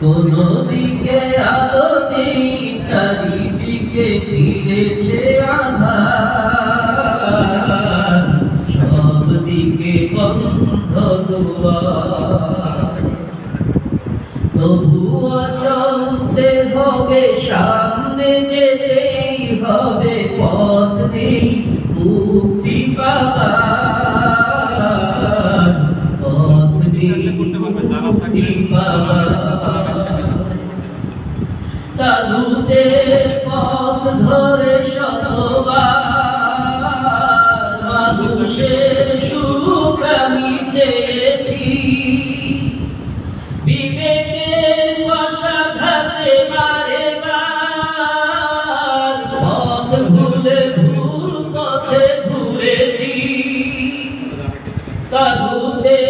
কোন দিকে আলো নেই, চারিদিকে ঘিরেছে আধার। সব দিকে বন্ধ তবুও চলতে হবে, সামনে যেতেই হবে, পথ নেই মুক্তি পাবার পথ ধরে শতবার মানুষের বিবেকের বসাঘাতে বারে পথ ভুলে ভুল পথে ঘুরেছি। তাগুতের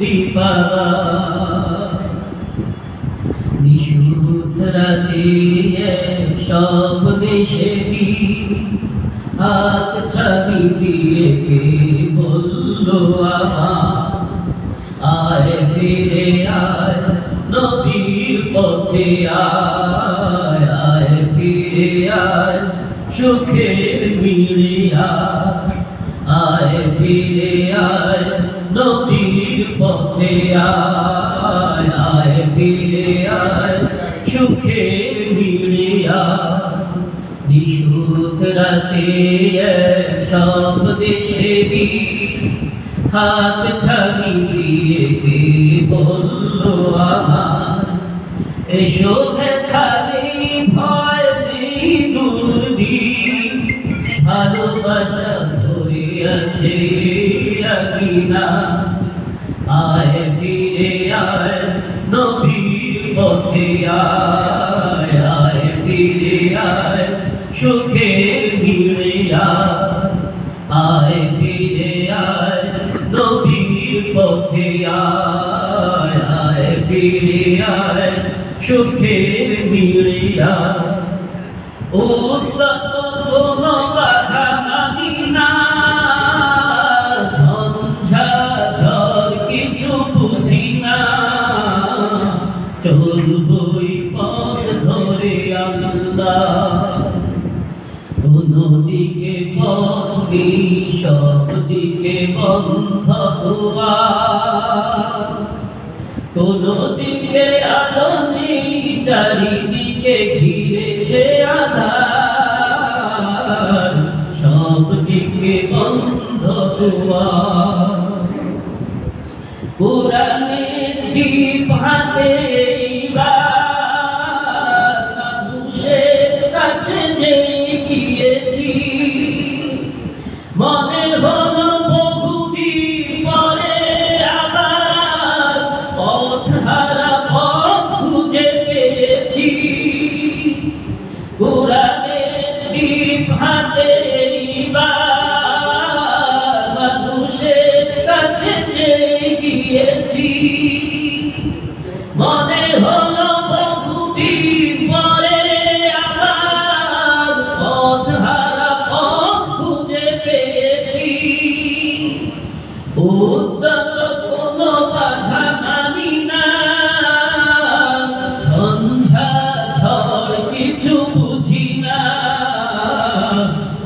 মুক্তি পাবার নিশুদ্ধ রাতে সব দেশে হাত ছাবি দিয়ে কে বলল আমার আয় ফিরে আয় নবীর পথে আয় আয় ফিরে আয় সুখের মিলে আয় আয় ফিরে আয় নবীর পথে আয় আয় ফিরে আয় সুখের মিলে নিশুত রাতে সব দেশে হাত ছাড়ি দিয়ে কে বলল আমার। এসো খালি ভয় নেই দূর ভালোবাসা ধরে আছে লাগিনা আয় ফিরে আয়, নবীর পথে আয় আয় ফিরে আয়, সুখের মিলে আয়। ফিরে আয়, নবীর পথে আয় আয় ফিরে আয়, সুখের মিলে আয়। সব দিকে বন্ধ দুয়ার কোন দিকে আলো নেই চারিদিকে ঘিরেছে আধার সব দিকে বন্ধ দুয়ার কোরআনের দীপ হাতে মানুষের কাছে যে মনে হলো পথ হারা পথ খুঁজে পেয়েছি। উদ্যত